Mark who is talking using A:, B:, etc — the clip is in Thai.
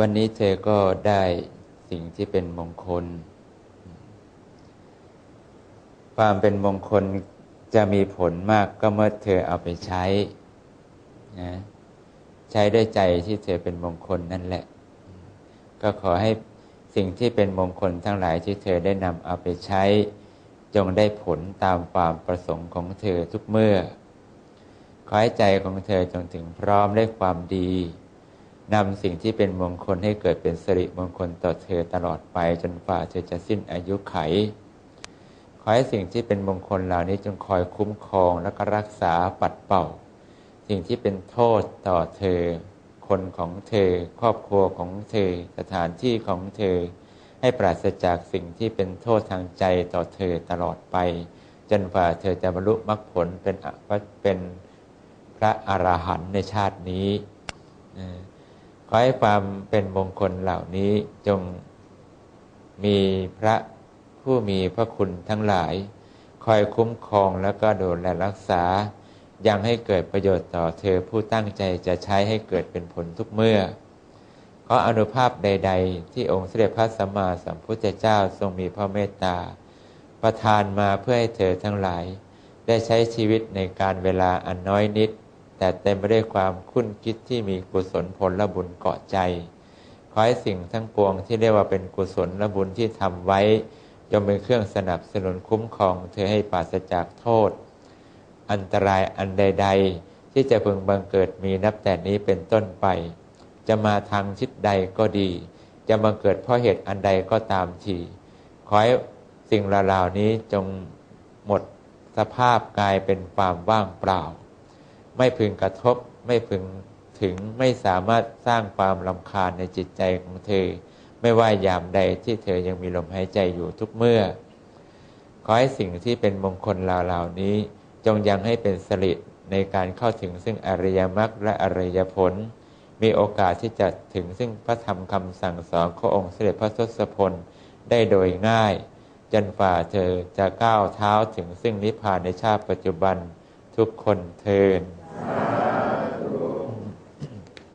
A: วันนี้เธอก็ได้สิ่งที่เป็นมงคล ความเป็นมงคลจะมีผลมากก็เมื่อเธอเอาไปใช้นะใช้ด้วยใจที่เธอเป็นมงคลนั่นแหละ ก็ขอให้สิ่งที่เป็นมงคลทั้งหลายที่เธอได้นำเอาไปใช้ จงได้ผลตามความประสงค์ของเธอทุกเมื่อ ขอให้ใจของเธอจงถึงพร้อมได้ความดี นำสิ่งที่เป็นมงคลให้เกิดเป็นสิริมงคลต่อเธอตลอดไปจนกว่าเธอจะสิ้นอายุไข ขอให้สิ่งที่เป็นมงคลเหล่านี้จงคอยคุ้มครองและก็รักษาปัดเป่า สิ่งที่เป็นโทษต่อเธอ คนของเธอ ครอบครัวของเธอ สถานที่ของเธอ ให้ปราศจากสิ่งที่เป็นโทษทางใจต่อเธอตลอดไป จนกว่าเธอจะบรรลุมรรคผลเป็นเป็นพระอรหันต์ในชาตินี้ ขอให้ความเป็นมงคลเหล่านี้จงมีพระผู้มีพระคุณทั้งหลาย คอยคุ้มครองแล้วก็ดูแลรักษา ยังให้เกิดประโยชน์ต่อเธอผู้ตั้งใจจะใช้ให้เกิดเป็นผลทุกเมื่อ ขออนุภาพใด ๆ ที่องค์เสด็จพระสัมมาสัมพุทธเจ้าทรงมีพระเมตตา ประทานมาเพื่อให้เธอทั้งหลาย ได้ใช้ชีวิตในการเวลาอันน้อยนิด แต่เต็มไปด้วยความคุ้นคิดที่มีกุศลผลและบุญเกาะใจ ขอให้สิ่งทั้งปวงที่เรียกว่าเป็นกุศลและบุญที่ทำไว้จงเป็นเครื่องสนับสนุนคุ้มครองเธอให้ปราศจากโทษ อันตรายอันใด ๆ ที่จะพึงบังเกิดมีนับแต่นี้เป็นต้นไป จะมาทางชิดใดก็ดี จะบังเกิดเพราะเหตุอันใดก็ตามทีขอให้สิ่งเหล่านี้จงหมดสภาพกลายเป็นความว่างเปล่า ไม่พึงกระทบ ไม่พึงถึงไม่สามารถสร้างความลำคาญในจิตใจของเธอ ไม่ว่ายามใดที่เธอยังมีลมหายใจอยู่ทุกเมื่อ ขอให้สิ่งที่เป็นมงคลเหล่านี้ จงยังให้เป็นสลิดในการเข้าถึงซึ่งอริยมรรคและอริยผล มีโอกาสที่จะถึงซึ่งพระธรรมคำสั่งสอนขององค์เสด็จพระทศพลได้โดยง่าย จนฝ่าเธอจะก้าวเท้าถึงซึ่งนิพพานในชาติปัจจุบันทุกคนเทิน